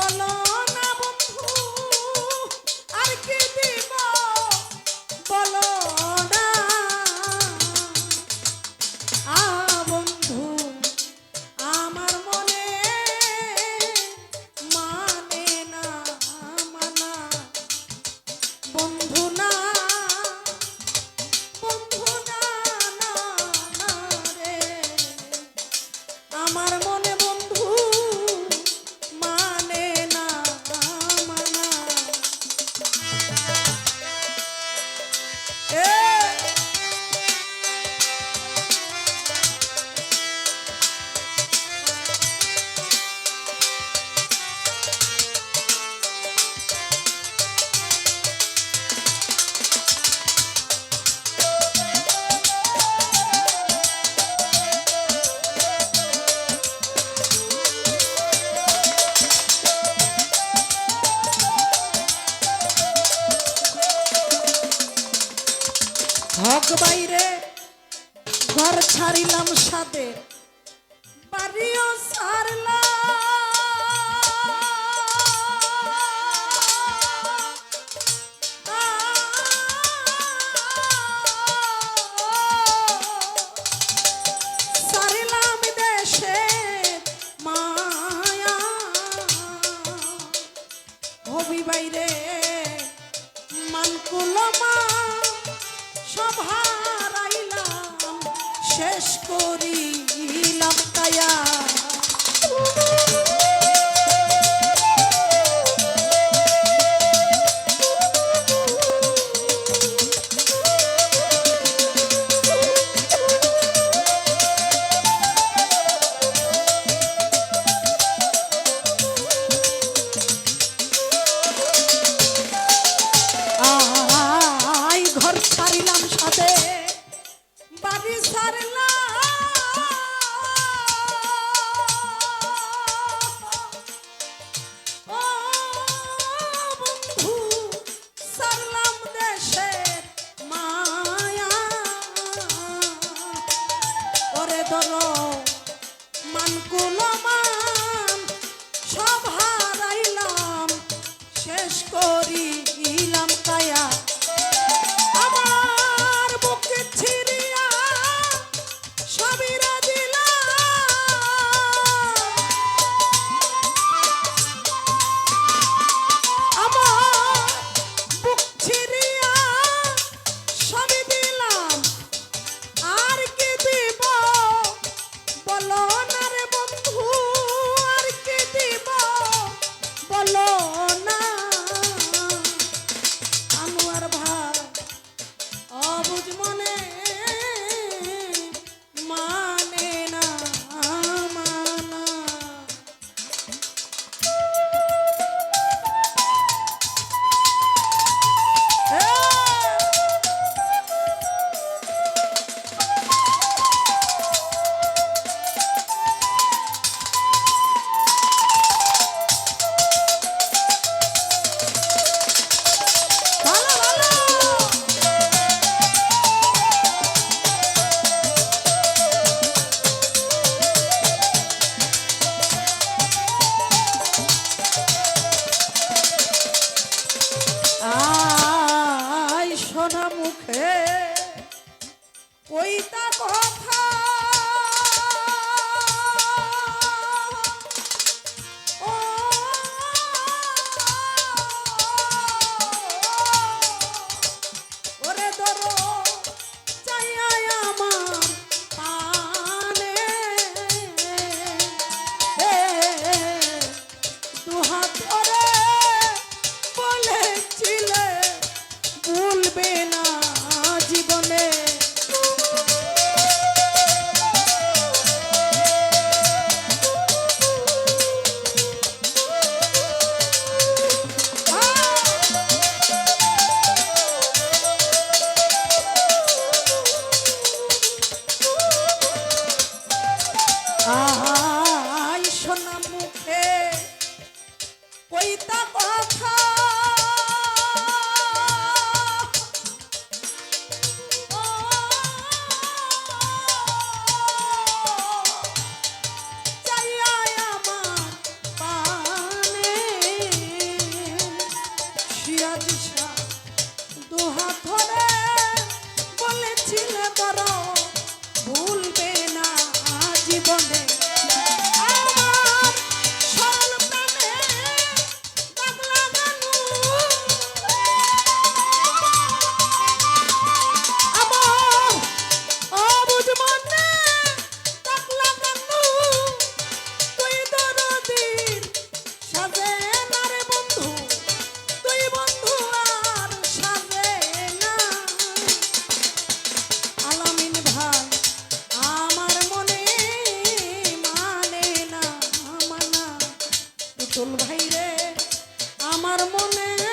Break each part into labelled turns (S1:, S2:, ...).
S1: কলম Yeah. ভগ বাইরে ঘর ছাড়িলাম সাথে বাড়িও বাইরে মানকুল মা। সব হারাইলাম শেষ করিলাম তায়া মুখে কইতা কম পুতুল ভাই রে আমার মানে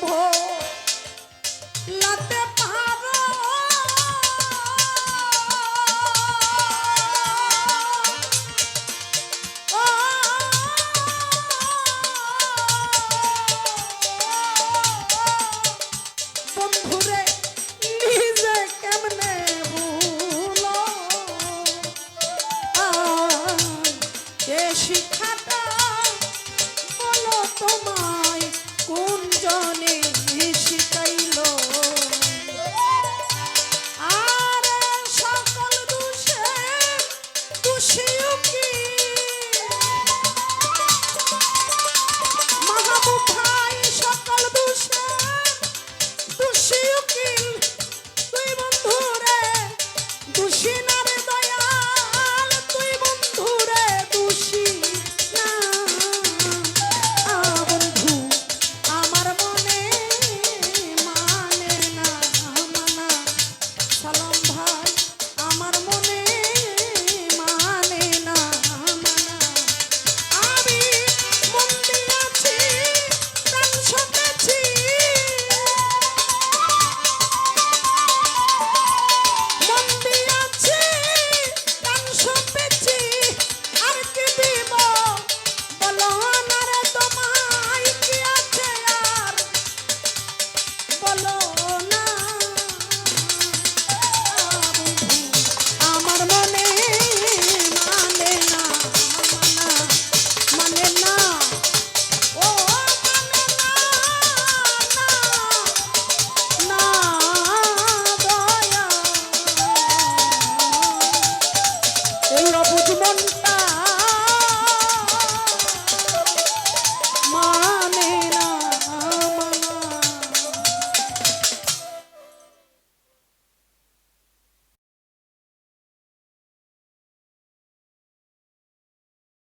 S1: boy. দয়া এই অবুঝ মন